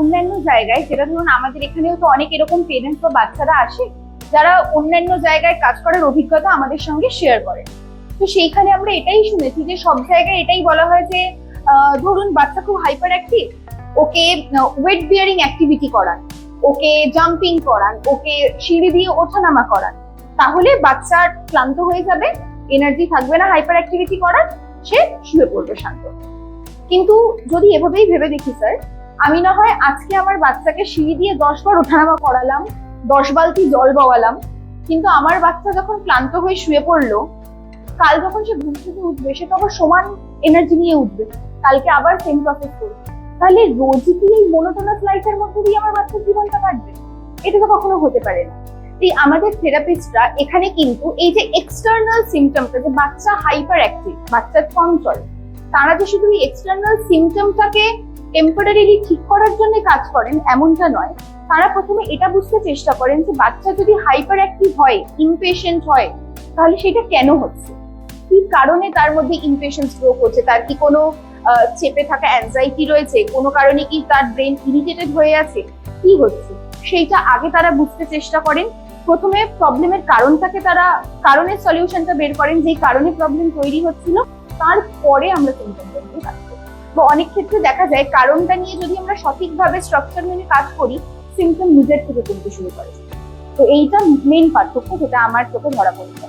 অন্যান্য জায়গায়, যেটা ধরুন আমাদের এখানেও তো অনেক এরকম পেরেন্টস বা বাচ্চারা আসে, যারা অন্যান্য জায়গায় কাজ করার অভিজ্ঞতা আমাদের সঙ্গে শেয়ার করে। তো সেইখানে আমরা এটাই শুনেছি যে সব জায়গায় এটাই বলা হয় যে ধরুন বাচ্চা খুব hyperactive okay weight bearing activity করান, ওকে জাম্পিং করান, ওকে সিঁড়ি দিয়ে ওঠানামা করান, তাহলে বাচ্চা ক্লান্ত হয়ে যাবে এনার্জি থাকবে না হাইপার অ্যাক্টিভিটি করার, সে শুয়ে পড়বে শান্ত। কিন্তু যদি এভাবেই ভেবে দেখি স্যার আমি না হয় আজকে আমার বাচ্চাকে সিঁড়ি দিয়ে দশ বার ওঠানামা করালাম, দশ বালতি জল বওয়ালাম। কিন্তু আমার বাচ্চা যখন ক্লান্ত হয়ে শুয়ে পড়ল, কাল যখন সে ঘুম থেকে উঠবে, সে তখন সমান এনার্জি নিয়ে উঠবে। কালকে আবার সেম প্রসেস করবে। তাহলে রোজই কি এই মোনোটোনাস লাইফের মধ্যে দিয়ে আমার বাচ্চার জীবনটা কাটবে? এটা তো কখনো হতে পারে না। এই আমাদের থেরাপিস্টরা এখানে কিন্তু এই যে এক্সটার্নাল সিমটমটা যে বাচ্চা হাইপার অ্যাক্টিভ বাচ্চার চঞ্চল, তারা যে শুধু এই এক্সটার্নাল সিমটমটাকে টেম্পোরারিলি ঠিক করার জন্য কাজ করেন এমনটা নয়। তারা প্রথমে এটা বুঝতে চেষ্টা করেন যে বাচ্চা যদি হাইপার অ্যাক্টিভ হয় ইমপেশেন্ট হয়, তাহলে সেটা কেন হচ্ছে? কি কারণে তার মধ্যে ইমপেশেন্স গ্রো করছে? তার কি কোনো চেপে থাকা অ্যাংজাইটি রয়েছে? কোনো কারণে কি তার ব্রেন ইরিটেটেড হয়ে আছে? কি হচ্ছে? সেইটা আগে তারা বুঝতে চেষ্টা করেন। প্রথমে প্রবলেমের কারণটাকে তারা, কারণের সলিউশনটা বের করেন যেই কারণে প্রবলেম তৈরি হচ্ছিল। তারপরে আমরা সিমটমটা নিয়ে কাজ করি তো অনেক ক্ষেত্রে দেখা যায় কারণটা নিয়ে যদি আমরা সঠিকভাবে স্ট্রাকচার মেনে কাজ করি সিমটম নিজের থেকে কমতে শুরু করে। তো এইটা মেন পার্থক্য যেটা আমার চোখে ধরা পড়েছে।